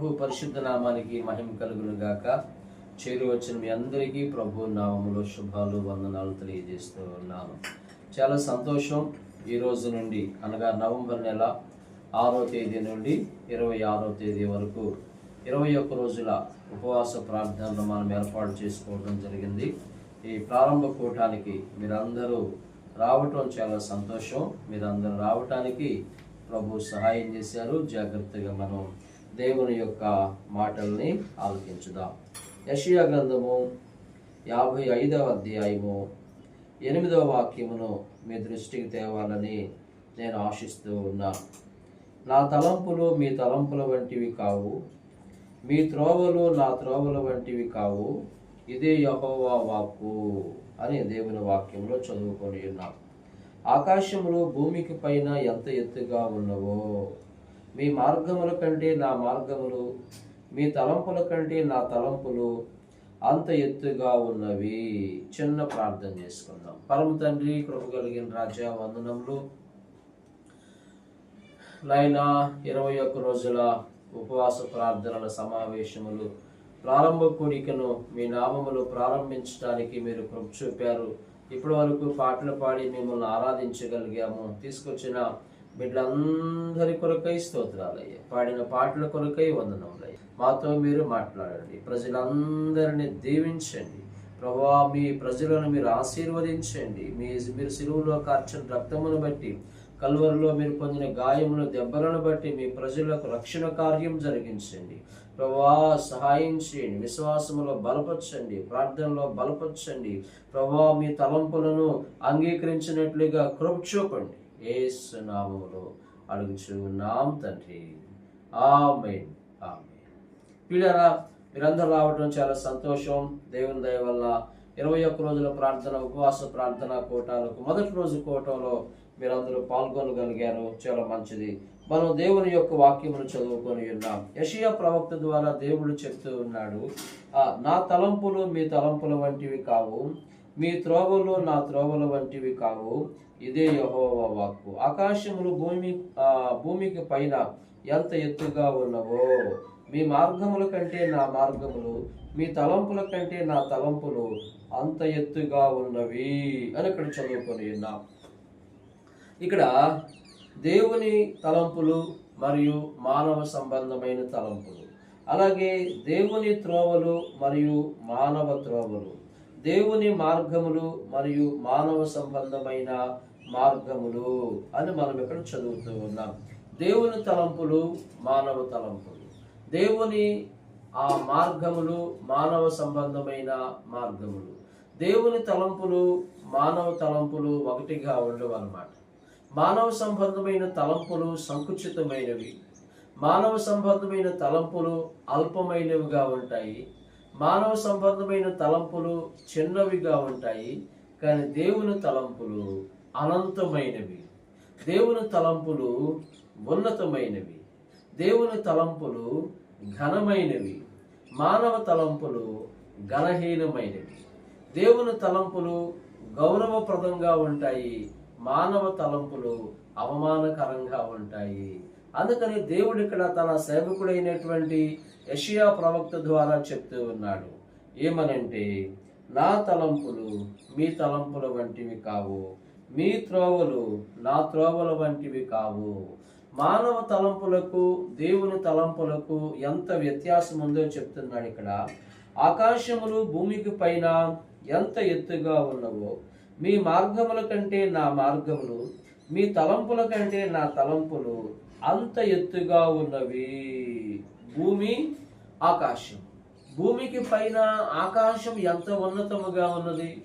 ప్రభు పరిశుద్ధ నామానికి మహిమ కలుగును గాక. చేరువచ్చిన మీ అందరికీ ప్రభు నామములో శుభాలు వందనాలు తెలియజేస్తూ ఉన్నాను చాలా సంతోషం ఈ రోజు నుండి అనగా నవంబర్ నెల ఆరో తేదీ నుండి ఇరవై ఆరో తేదీ వరకు ఇరవై ఒక్క రోజుల ఉపవాస ప్రార్థనలు మనం ఏర్పాటు చేసుకోవడం జరిగింది. ఈ ప్రారంభ కూటానికి మీరందరూ రావటం చాలా సంతోషం. మీరందరూ రావటానికి ప్రభు సహాయం చేశారు. జాగ్రత్తగా మనం దేవుని యొక్క మాటల్ని ఆలోచించుదాం యషియా గ్రంథము యాభై ఐదవ అధ్యాయము ఎనిమిదవ వాక్యమును మీ దృష్టికి తేవాలని నేను ఆశిస్తూ ఉన్నా. నా తలంపులు మీ తలంపుల వంటివి కావు. మీ త్రోవలు నా త్రోవల వంటివి కావు. ఇదే యహోవా వాక్కు అని దేవుని వాక్యంలో చదువుకొని ఉన్నాం. ఆకాశములు భూమికి పైన ఎంత ఎత్తుగా ఉన్నవో మీ మార్గముల కంటే నా మార్గములు మీ తలంపుల కంటే నా తలంపులు అంత ఎత్తుగా ఉన్నవి. చిన్న ప్రార్థన చేసుకుందాం. పరమ తండ్రి కృప కలిగిన రాజా వందనములు. నాయనా ఇరవై ఒక్క రోజుల ఉపవాస ప్రార్థనల సమావేశములు ప్రారంభ కూడికను మీ నామములు ప్రారంభించడానికి మీరు కృప చూపారు. ఇప్పటి వరకు పాటలు పాడి మిమ్మల్ని ఆరాధించగలిగాము. తీసుకొచ్చిన బిడ్డలందరి కొరకై స్తోత్రాలయ్యా. పాడిన పాటల కొరకై వందనములయ్య. మాతో మీరు మాట్లాడండి. ప్రజలందరినీ దీవించండి. ప్రభా మీ ప్రజలను మీరు ఆశీర్వదించండి. మీ మీరు సిలువులో కార్చిన రక్తమును బట్టి కల్వరిలో మీరు పొందిన గాయములు దెబ్బలను బట్టి మీ ప్రజలకు రక్షణ కార్యం జరిగించండి. ప్రభా సహాయం చేయండి. విశ్వాసములో బలపరచండి. ప్రార్థనలో బలపరచండి. ప్రభా మీ తలంపులను అంగీకరించినట్లుగా కృప చూపండి. ఏసు నామములో అడుగుచు తండ్రి. ఆమెన్. ఆమెన్. పిల్లరా మీరందరూ రావడం చాలా సంతోషం. దేవుని దయ వల్ల ఇరవై ఒక్క రోజుల ప్రార్థన ఉపవాస ప్రార్థన కోటాలకు మొదటి రోజు కోటంలో మీరందరూ పాల్గొనగలిగారు. చాలా మంచిది. మనం దేవుని యొక్క వాక్యమును చదువుకొని ఉన్నాం. యషియా ప్రవక్త ద్వారా దేవుడు చెప్తూ ఉన్నాడు నా తలంపులు మీ తలంపుల వంటివి కావు. మీ త్రోవలు నా త్రోవల వంటివి కావు. ఇదే యహోవా వాక్కు. ఆకాశములు భూమి ఆ, భూమికి పైన ఎంత ఎత్తుగా ఉన్నవో మీ మార్గముల కంటే నా మార్గములు మీ తలంపుల కంటే నా తలంపులు అంత ఎత్తుగా ఉన్నవి అని ఇక్కడ చదువుకొని ఉన్నాం. ఇక్కడ దేవుని తలంపులు మరియు మానవ సంబంధమైన తలంపులు అలాగే దేవుని త్రోవలు మరియు మానవ త్రోవలు దేవుని మార్గములు మరియు మానవ సంబంధమైన మార్గములు అని మనం ఇక్కడ చదువుతూ ఉన్నాం. దేవుని తలంపులు మానవ తలంపులు. దేవుని ఆ మార్గములు మానవ సంబంధమైన మార్గములు. దేవుని తలంపులు మానవ తలంపులు ఒకటిగా ఉండవు అన్నమాట మానవ సంబంధమైన తలంపులు సంకుచితమైనవి. మానవ సంబంధమైన తలంపులు అల్పమైనవిగా ఉంటాయి. మానవ సంబంధమైన తలంపులు చిన్నవిగా ఉంటాయి. కానీ దేవుని తలంపులు అనంతమైనవి. దేవుని తలంపులు ఉన్నతమైనవి. దేవుని తలంపులు ఘనమైనవి. మానవ తలంపులు ఘనహీనమైనవి దేవుని తలంపులు గౌరవప్రదంగా ఉంటాయి. మానవ తలంపులు అవమానకరంగా ఉంటాయి. అందుకని దేవుడు ఇక్కడ తన సేవకుడైనటువంటి యషియా ప్రవక్త ద్వారా చెప్తూ ఉన్నాడు. ఏమనంటే నా తలంపులు మీ తలంపుల వంటివి కావు. మీ త్రోవలు నా త్రోవల వంటివి కావు. మానవ తలంపులకు దేవుని తలంపులకు ఎంత వ్యత్యాసం ఉందో చెప్తున్నాడు ఇక్కడ. ఆకాశములు భూమికి పైన ఎంత ఎత్తుగా ఉన్నవో మీ మార్గముల కంటే నా మార్గములు మీ తలంపుల కంటే నా తలంపులు అంత ఎత్తుగా ఉన్నవి. భూమి ఆకాశం. భూమికి పైన ఆకాశం ఎంత ఉన్నతముగా ఉన్నది?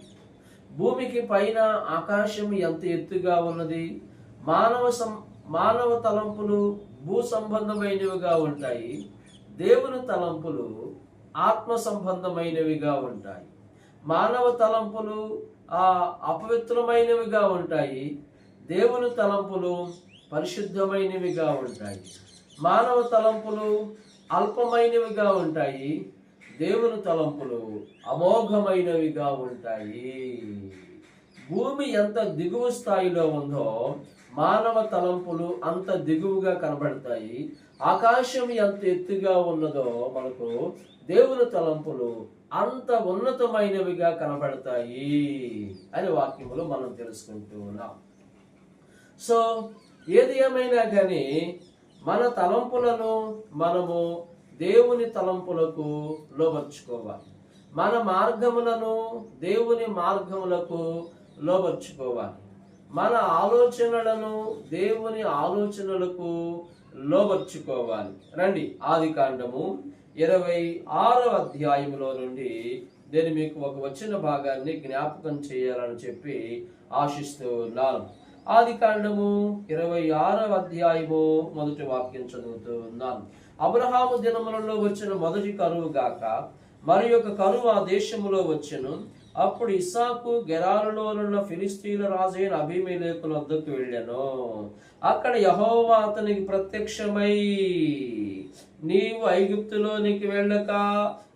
భూమికి పైన ఆకాశం ఎంత ఎత్తుగా ఉన్నది? మానవ సం మానవ తలంపులు భూ సంబంధమైనవిగా ఉంటాయి. దేవుని తలంపులు ఆత్మ సంబంధమైనవిగా ఉంటాయి. మానవ తలంపులు ఆ అపవిత్రమైనవిగా ఉంటాయి. దేవుని తలంపులు పరిశుద్ధమైనవిగా ఉంటాయి. మానవ తలంపులు అల్పమైనవిగా ఉంటాయి. దేవుని తలంపులు అమోఘమైనవిగా ఉంటాయి. భూమి ఎంత దిగువ స్థాయిలో ఉందో మానవ తలంపులు అంత దిగువగా కనబడతాయి. ఆకాశం ఎంత ఎత్తుగా ఉన్నదో మనకు దేవుని తలంపులు అంత ఉన్నతమైనవిగా కనబడతాయి అని వాక్యములు మనం తెలుసుకుంటూ ఉన్నాం. సో ఏది ఏమైనా కానీ మన తలంపులను మనము దేవుని తలంపులకు లోబర్చుకోవాలి. మన మార్గములను దేవుని మార్గములకు లోబర్చుకోవాలి. మన ఆలోచనలను దేవుని ఆలోచనలకు లోబర్చుకోవాలి. రండి ఆది కాండము ఇరవై ఆరవ అధ్యాయంలో నుండి నేను మీకు ఒక వచ్చిన భాగాన్ని జ్ఞాపకం చేయాలని చెప్పి ఆశిస్తూ ఉన్నాను. ఆది కాండము ఇరవై ఆరవ అధ్యాయము మొదటి వాక్యం చదువుతూ ఉన్నాను. అబ్రహాము దినములలో వచ్చిన మొదటి కరువు గాక మరి యొక్క కరువు ఆ దేశములో వచ్చెను. అప్పుడు ఇసాకు గెరారులో ఉన్న ఫిలిస్తీన్ల రాజైన అభిమేలేకుల వద్దకు వెళ్ళాను. అక్కడ యహోవా అతనికి ప్రత్యక్షమై నీవు ఐగుప్తులోనికి వెళ్ళక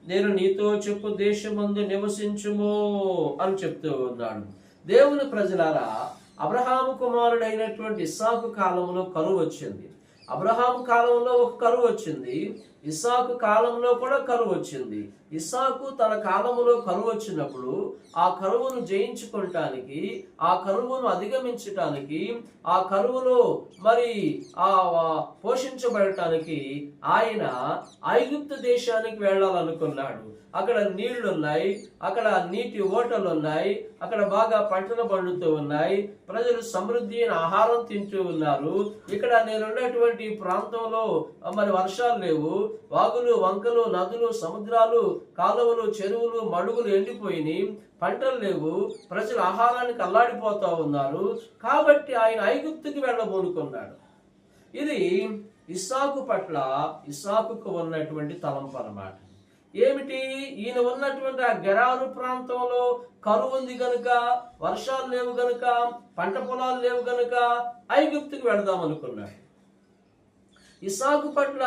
నేను నీతో చెప్పు దేశమందు నివసించుము అని చెప్తూ ఉన్నాడు. దేవుని ప్రజలారా అబ్రహాము కుమారుడైనటువంటి ఇస్సాకు కాలంలో కరువు వచ్చింది. అబ్రహాం కాలంలో ఒక కరువు వచ్చింది ఇస్సాకు కాలంలో కూడా కరువు వచ్చింది. ఇస్సాకు తన కాలంలో కరువు వచ్చినప్పుడు ఆ కరువును జయించుకోవటానికి ఆ కరువును అధిగమించటానికి ఆ కరువులో మరి ఆ పోషించబడటానికి ఆయన ఐగుప్తు దేశానికి వెళ్ళాలనుకున్నాడు. అక్కడ నీళ్ళున్నాయి అక్కడ నీటి ఓటలు ఉన్నాయి అక్కడ బాగా పంటలు పండుతూ ఉన్నాయి ప్రజలు సమృద్ధి అయిన ఆహారం తింటూ ఉన్నారు. ఇక్కడ నేనున్నటువంటి ప్రాంతంలో మరి వర్షాలు లేవు వాగులు వంకలు నదులు సముద్రాలు కాలువలు చెరువులు మడుగులు ఎండిపోయినాయి పంటలు లేవు ప్రజలు ఆహారానికి అల్లాడిపోతూ ఉన్నారు. కాబట్టి ఆయన ఐగుప్తుకి వెళ్ళబోనుకున్నాడు. ఇది ఇస్సాకు పట్ల ఇస్సాకుకు ఉన్నటువంటి తలంపు అన్నమాట ఏమిటి? ఈయన ఉన్నటువంటి ఆ గెరారు ప్రాంతంలో కరువు ఉంది గనుక వర్షాలు లేవు గనుక పంట పొలాలు లేవు గనుక ఐగుప్తుకి వెళదాం అనుకున్నాడు ఇసాకు పట్ల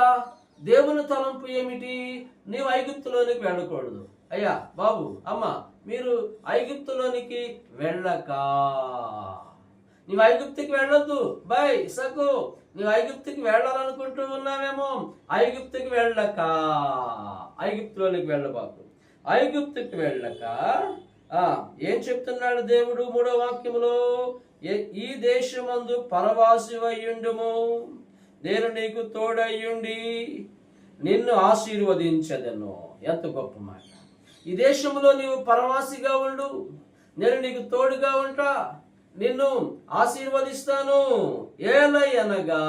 దేవుని తలంపు ఏమిటి? నీవు ఐగుప్తులోనికి వెళ్ళకూడదు. అయ్యా బాబు అమ్మ మీరు ఐగుప్తులోనికి వెళ్ళక. నీవు ఐగుప్తికి వెళ్ళొద్దు. బాయ్ ఇసకు. నీవు ఐగుప్తికి వెళ్ళాలనుకుంటూ ఉన్నావేమో? ఐగుప్తికి వెళ్ళక. ఐగుప్తులోనికి వెళ్ళబాకు. ఐగుప్తికి వెళ్ళక. ఏం చెప్తున్నాడు దేవుడు మూడో వాక్యములో? ఈ దేశమందు పరవాసి అయ్యుండుము నేను నీకు తోడయ్యుండి నిన్ను ఆశీర్వదించదను. ఎంత గొప్ప మాట. ఈ దేశంలో నీవు పరవాసిగా ఉండు. నేను నీకు తోడుగా ఉంటా. నిన్ను ఆశీర్వదిస్తాను. ఏలయనగా.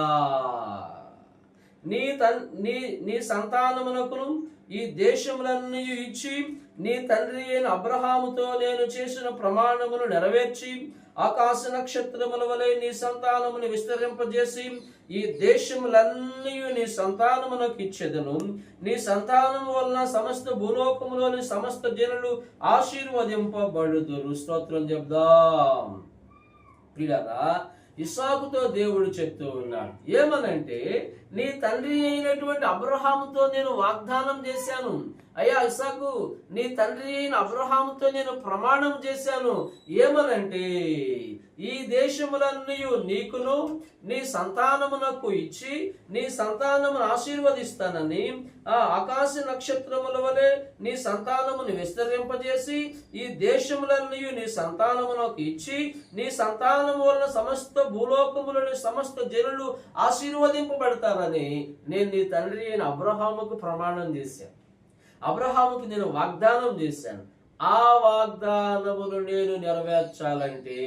నీ తన్ నీ నీ సంతానమునకును ఈ దేశములన్నీ ఇచ్చి నీ తండ్రి అయిన అబ్రహాముతో నేను చేసిన ప్రమాణమును నెరవేర్చి ఆకాశ నక్షత్రముల వలె నీ సంతానమును విస్తరింపజేసి ఈ దేశములన్నీ నీ సంతానమునకు ఇచ్చేదను. నీ సంతానము వలన సమస్త భూలోకములోని సమస్త జనులు ఆశీర్వదింపబడుదురు. స్తోత్రం చెప్దాం. ప్రియులారా ఇసాకుతో దేవుడు చెప్తూ ఉన్నాడు. ఏమనంటే నీ తండ్రి అయినటువంటి అబ్రహాముతో నేను వాగ్దానం చేశాను. అయ్యా ఇసాకు నీ తండ్రి అయిన అబ్రహాముతో నేను ప్రమాణం చేశాను. ఏమనంటే ఈ దేశములన్నీ నీకును నీ సంతానమునకు ఇచ్చి నీ సంతానమును ఆశీర్వదిస్తానని ఆ ఆకాశ నక్షత్రముల వలె నీ సంతానమును విస్తరింపజేసి ఈ దేశములన్నీ నీ సంతానమునకు ఇచ్చి నీ సంతానము వలన సమస్త భూలోకములని సమస్త జనులు ఆశీర్వదింపబడతారని నేను నీ తండ్రి అయిన అబ్రహాముకు ప్రమాణం చేశాను. అబ్రహాముకు నేను వాగ్దానం చేశాను. ఆ వాగ్దానమును నేను నెరవేర్చాలంటే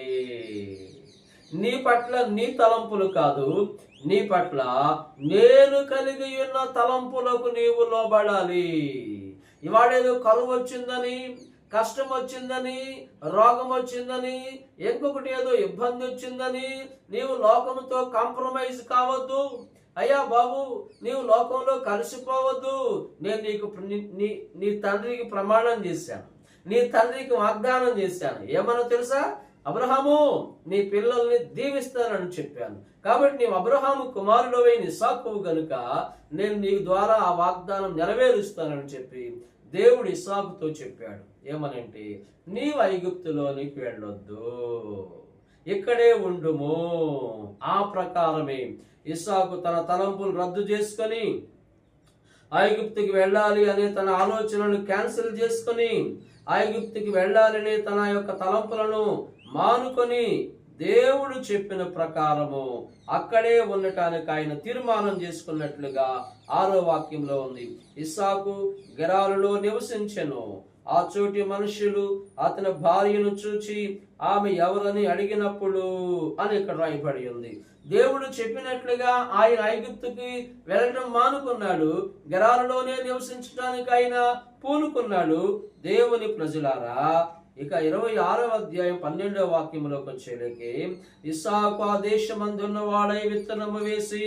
నీ పట్ల నీ తలంపులు కాదు నీ పట్ల నేను కలిగి ఉన్న తలంపులకు నీవు లోబడాలి. ఇవాడేదో కరువు వచ్చిందని కష్టం వచ్చిందని రోగం వచ్చిందని ఇంకొకటి ఏదో ఇబ్బంది వచ్చిందని నీవు లోకముతో కాంప్రమైజ్ కావద్దు. అయ్యా బాబు నీవు లోకంలో కలిసిపోవద్దు. నేను నీకు నీ నీ తండ్రికి ప్రమాణం చేశాను. నీ తండ్రికి వాగ్దానం చేశాను. ఏమన్నా తెలుసా? అబ్రహాము నీ పిల్లల్ని దీవిస్తానని చెప్పాను. కాబట్టి నీవు అబ్రహాము కుమారుడవై నిసాకువు గనుక నేను నీ ద్వారా ఆ వాగ్దానం నెరవేరుస్తానని చెప్పి దేవుడు ఇసాకుతో చెప్పాడు. ఏమనంటే నీవు ఐగుప్తులోనికి వెళ్ళొద్దు. ఇక్కడే ఉండుము. ఆ ప్రకారమే ఇసాకు తన తలంపులు రద్దు చేసుకొని ఐగుప్తుకి వెళ్ళాలి అనే తన ఆలోచనను క్యాన్సిల్ చేసుకొని ఐగుప్తికి వెళ్ళాలనే తన యొక్క తలంపులను మానుకొని దేవుడు చెప్పిన ప్రకారము అక్కడే ఉండటానికి ఆయన తీర్మానం చేసుకున్నట్లుగా ఆరో వాక్యంలో ఉంది. ఇస్సాకు గెరారులో నివసించెను. ఆ చోటి మనుషులు అతని భార్యను చూచి ఆమె ఎవరని అడిగినప్పుడు అని ఇక్కడ రాయబడి ఉంది. దేవుడు చెప్పినట్లుగా ఆయన ఐగుప్తుకి వెళ్ళడం మానుకున్నాడు. గెరారులోనే నివసించడానికి ఆయన పూనుకున్నాడు దేవుని ప్రజలారా. ఇక ఇరవై ఆరవ అధ్యాయం పన్నెండవ వాక్యంలోకి వచ్చేలకి ఇసాకు ఆ దేశమందున్న వాడై విత్తనము వేసి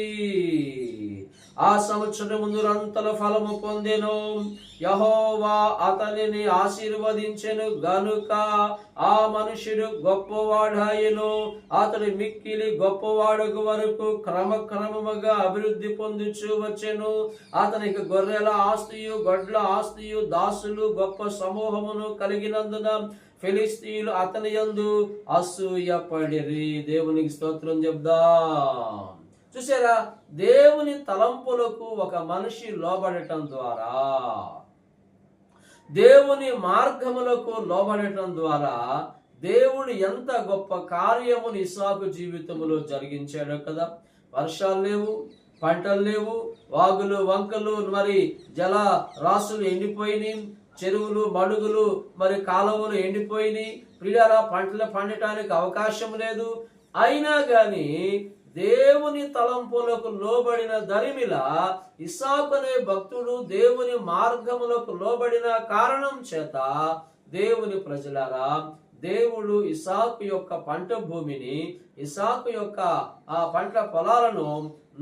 ఆ సంవత్సరం ముందురంతల ఫలము పొందెను. యహోవా అతనిని ఆశీర్వదించెను గనుక ఆ మనుషుడు గొప్పవాడాయను. అతడు మిక్కిలి గొప్పవాడకు వరకు క్రమక్రమముగా అభివృద్ధి పొందుచు వచ్చెను. అతనికి గొర్రెల ఆస్తియు గొడ్ల ఆస్తియు దాసులు గొప్ప సమూహమును కలిగినందున ఫిలిస్తీన్లు అతని యందు అసూయ పడిరి దేవునికి స్తోత్రం చెప్దా. చూసారా దేవుని తలంపులకు ఒక మనిషి లోబడటం ద్వారా దేవుని మార్గములకు లోబడటం ద్వారా దేవుడు ఎంత గొప్ప కార్యమును ఇసాకు జీవితంలో జరిగించాడో కదా. వర్షాలు లేవు పంటలు లేవు వాగులు వంకలు మరి జల రాసులు ఎండిపోయినాయి చెరువులు మడుగులు మరి కాలువలు ఎండిపోయినాయి. ప్రియారా పంటలు పండటానికి అవకాశం లేదు. అయినా కానీ దేవుని తలంపులకు లోబడిన దరిమిల ఇసాకు అనే భక్తుడు దేవుని మార్గములకు లోబడిన కారణం చేత దేవుని ప్రజలారా దేవుడు ఇసాకు యొక్క పంట భూమిని ఇసాకు యొక్క ఆ పంట పొలాలను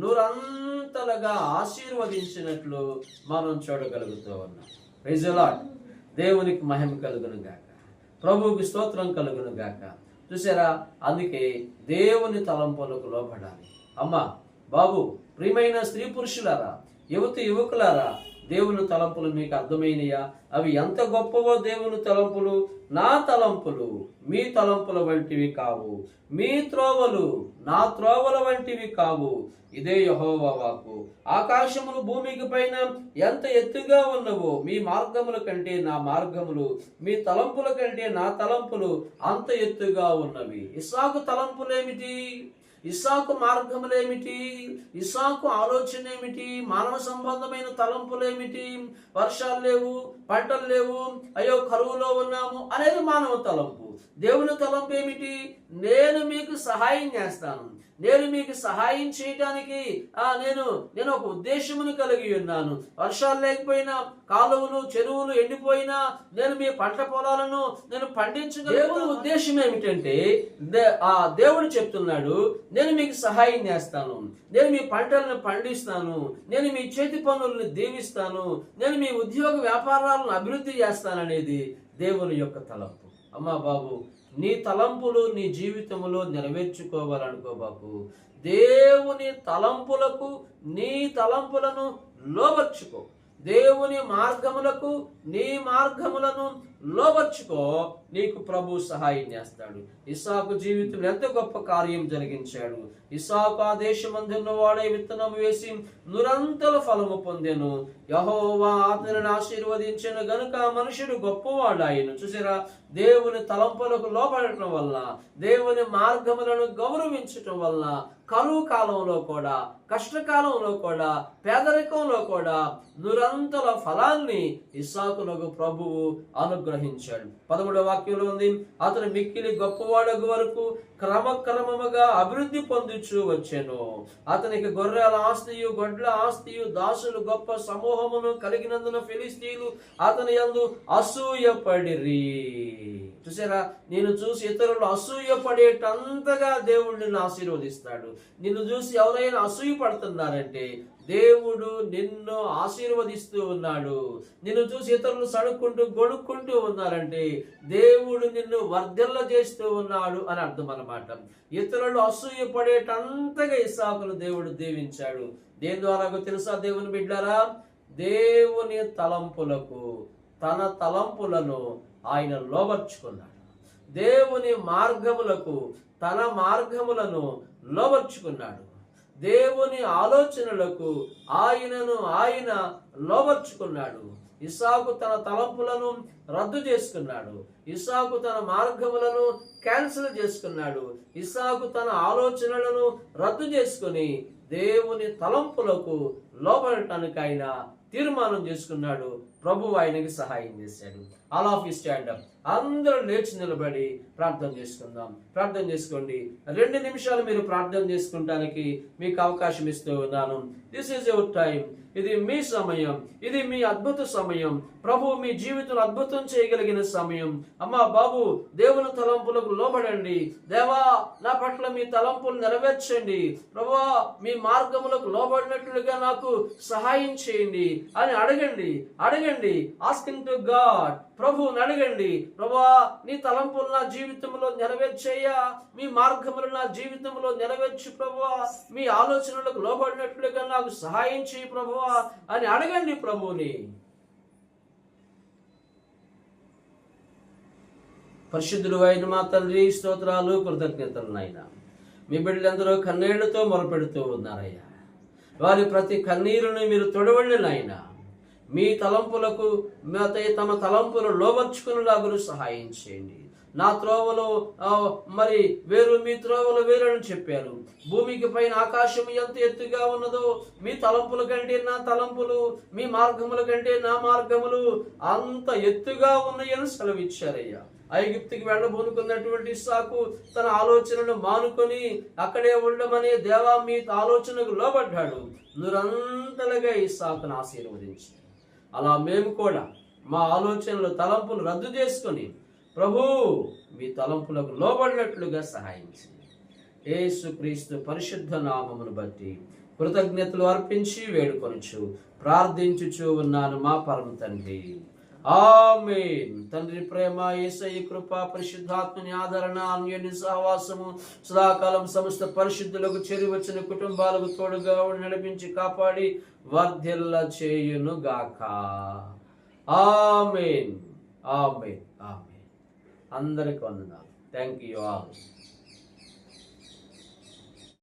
నూరంతలుగా ఆశీర్వదించినట్లు మనం చూడగలుగుతూ ఉన్నాం. ప్రైజలాడ్ దేవునికి మహిమ కలుగును గాక ప్రభువుకి స్తోత్రం కలుగును గాక చూసారా అందుకే దేవుని తలంపులకు లోపడాలి అమ్మా బాబు ప్రియమైన స్త్రీ పురుషులారా యువతి యువకులారా దేవుని తలంపులు మీకు అర్థమైనయా? అవి ఎంత గొప్పవో దేవుని తలంపులు నా తలంపులు మీ తలంపుల వంటివి కావు. మీ త్రోవలు నా త్రోవల వంటివి కావు. ఇదే యహోవాకు ఆకాశములు భూమికి పైన ఎంత ఎత్తుగా ఉన్నవో మీ మార్గముల కంటే నా మార్గములు మీ తలంపుల కంటే నా తలంపులు అంత ఎత్తుగా ఉన్నవి. ఇసాకు తలంపులేమిటి? ఇసాకు మార్గములేమిటి? ఇసాకు ఆలోచన ఏమిటి మానవ సంబంధమైన తలంపులేమిటి? వర్షాలు లేవు పంటలు లేవు అయ్యో కరువులో ఉన్నాము అనేది మానవ తలంపు. దేవుని తలంపు ఏమిటి? నేను మీకు సహాయం చేస్తాను. నేను మీకు సహాయం చేయడానికి ఆ నేను నేను ఒక ఉద్దేశమును కలిగి ఉన్నాను. వర్షాలు లేకపోయినా కాలువలు చెరువులు ఎండిపోయినా నేను మీ పంట పొలాలను నేను పండించగల దేవుని ఉద్దేశం ఏమిటంటే దే- ఆ దేవుడు చెప్తున్నాడు నేను మీకు సహాయం చేస్తాను. నేను మీ పంటలను పండిస్తాను. నేను మీ చేతి పనులను దీవిస్తాను. నేను మీ ఉద్యోగ వ్యాపారాలను అభివృద్ధి చేస్తాననేది దేవుని యొక్క తలంపు. అమ్మా బాబు నీ తలంపులు నీ జీవితంలో నెరవేర్చుకోవాలనుకోబాకు దేవుని తలంపులకు నీ తలంపులను లోబర్చుకో. దేవుని మార్గములకు నీ మార్గములను లోబర్చుకో నీకు ప్రభు సహాయం చేస్తాడు. ఇసాకు జీవితంలో ఎంత గొప్ప కార్యం జరిగించాడు. ఇసాకు ఆ దేశమందున్న వాడే విత్తనం వేసి నురంతల ఫలము పొందెను. యహోవా అతనిని ఆశీర్వదించిన గనుక మనుషుడు గొప్పవాడు ఆయన చూసారా. దేవుని తలంపులకు లోపడటం వల్ల దేవుని మార్గములను గౌరవించటం వల్ల కరువు కాలంలో కూడా కష్టకాలంలో కూడా పేదరికంలో కూడా నురంతల ఫలాన్ని ఇసాకులకు ప్రభువు అనుగ్రహించాడు. పదమూడవ వాక్యంలో ఉంది అతను మిక్కిలి గొప్పవాడగు వరకు క్రమక్రమముగా అభివృద్ధి పొందుచు వచ్చాను. అతనికి గొర్రెల ఆస్తియు గొడ్ల ఆస్తియు దాసులు గొప్ప సమూహమును కలిగినందున ఫిలిస్తీన్లు అతని యందు అసూయపడిరి. చూసారా? నేను చూసి ఇతరులు అసూయ పడేటంతగా దేవుడు నిన్ను ఆశీర్వదిస్తాడు. నిన్ను చూసి ఎవరైనా అసూయ పడుతున్నారంటే దేవుడు నిన్ను ఆశీర్వదిస్తూ ఉన్నాడు. నిన్ను చూసి ఇతరులు సడుక్కుంటూ గొడుక్కుంటూ ఉన్నారంటే దేవుడు నిన్ను వర్ధిల్ల చేస్తూ ఉన్నాడు అని అర్థం అన్నమాట. ఇతరులు అసూయ పడేటంతగా ఇసాకును దేవుడు దీవించాడు. దేని ద్వారా తెలుసా దేవుని బిడ్డారా? దేవుని తలంపులకు తన తలంపులను ఆయన లోబర్చుకున్నాడు. దేవుని మార్గములకు తన మార్గములను లోబర్చుకున్నాడు. దేవుని ఆలోచనలకు ఆయనను ఆయన లోబర్చుకున్నాడు. ఇసాకు తన తలంపులను రద్దు చేసుకున్నాడు. ఇసాకు తన మార్గములను క్యాన్సిల్ చేసుకున్నాడు. ఇసాకు తన ఆలోచనలను రద్దు చేసుకుని దేవుని తలంపులకు లోపడటానికి ఆయన తీర్మానం చేసుకున్నాడు. ప్రభు ఆయనకి సహాయం చేశాడు. ఆల్ ఆఫ్ స్టాండ్ అందరూ లేచి నిలబడి ప్రార్థన చేసుకుందాం. ప్రార్థన చేసుకోండి. రెండు నిమిషాలు మీరు ప్రార్థన చేసుకుంటానికి మీకు అవకాశం ఇస్తూ ఉన్నాను. దిస్ ఈజ్ యువర్ టైం ఇది మీ సమయం. ఇది మీ అద్భుత సమయం. ప్రభు మీ జీవితంలో అద్భుతం చేయగలిగిన సమయం. అమ్మా బాబు దేవుని తలంపులకు లోబడండి. దేవా నా పట్ల మీ తలంపులు నెరవేర్చండి. ప్రభా మీ మార్గములకు లోబడినట్లుగా నాకు సహాయం చేయండి అని అడగండి. అడగండి. ఆస్కింగ్ టు గాడ్ ప్రభువుని అడగండి. ప్రభా నీ తలంపులు నా జీవితంలో నెరవేర్చేయ్యా మీ మార్గములు నా జీవితంలో నెరవేర్చు ప్రభువా మీ ఆలోచనలకు లోబడినట్లుగా నాకు సహాయం చేయి ప్రభువా అని అడగండి ప్రభువుని. పరిశుద్ధుడు అయిన మా తండ్రి స్తోత్రాలు కృతజ్ఞతలు నాయనా. మీ బిడ్డలందరూ కన్నీళ్ళతో మొరపెడుతూ ఉన్నారయ్యా. వారి ప్రతి కన్నీరుని మీరు తొడవండి నాయన. మీ తలంపులకు మేత తమ తలంపులు లోబర్చుకునేలాగును సహాయం చేయండి. నా త్రోవలు మరి వేరు మీ త్రోవలు వేరని చెప్పారు. భూమికి పైన ఆకాశం ఎంత ఎత్తుగా ఉన్నదో మీ తలంపుల కంటే నా తలంపులు మీ మార్గముల కంటే నా మార్గములు అంత ఎత్తుగా ఉన్నాయని సెలవిచ్చారయ్యా. ఐగుప్తికి వెళ్ళబోనుకున్నటువంటి ఇస్సాకు తన ఆలోచనను మానుకొని అక్కడే ఉండమని దేవా మీ ఆలోచనకు లోబడ్డాడు. నురంతలుగా ఇస్సాకును ఆశీర్వదించి అలా మేము కూడా మా ఆలోచనలు తలంపులు రద్దు చేసుకొని ప్రభు మీ తలంపులకు లోబడినట్లుగా సహాయించి ఏసుక్రీస్తు పరిశుద్ధ నామమును బట్టి కృతజ్ఞతలు అర్పించి వేడుకొనుచు ప్రార్థించుచు ఉన్నాను మా పరమ తండ్రి. ఆమేన్. తండ్రి ప్రేమ ఏసై కృప పరిశుద్ధాత్మని ఆదరణ అన్యోన్య సహవాసము సదాకాలం సమస్త పరిశుద్ధులకు చేరివచ్చిన కుటుంబాలకు తోడుగా నడిపించి కాపాడి వర్ధిల్ల చేయును గాక. ఆమెన్. ఆమెన్. ఆమెన్. అందరికి వందనాలు. Thank you all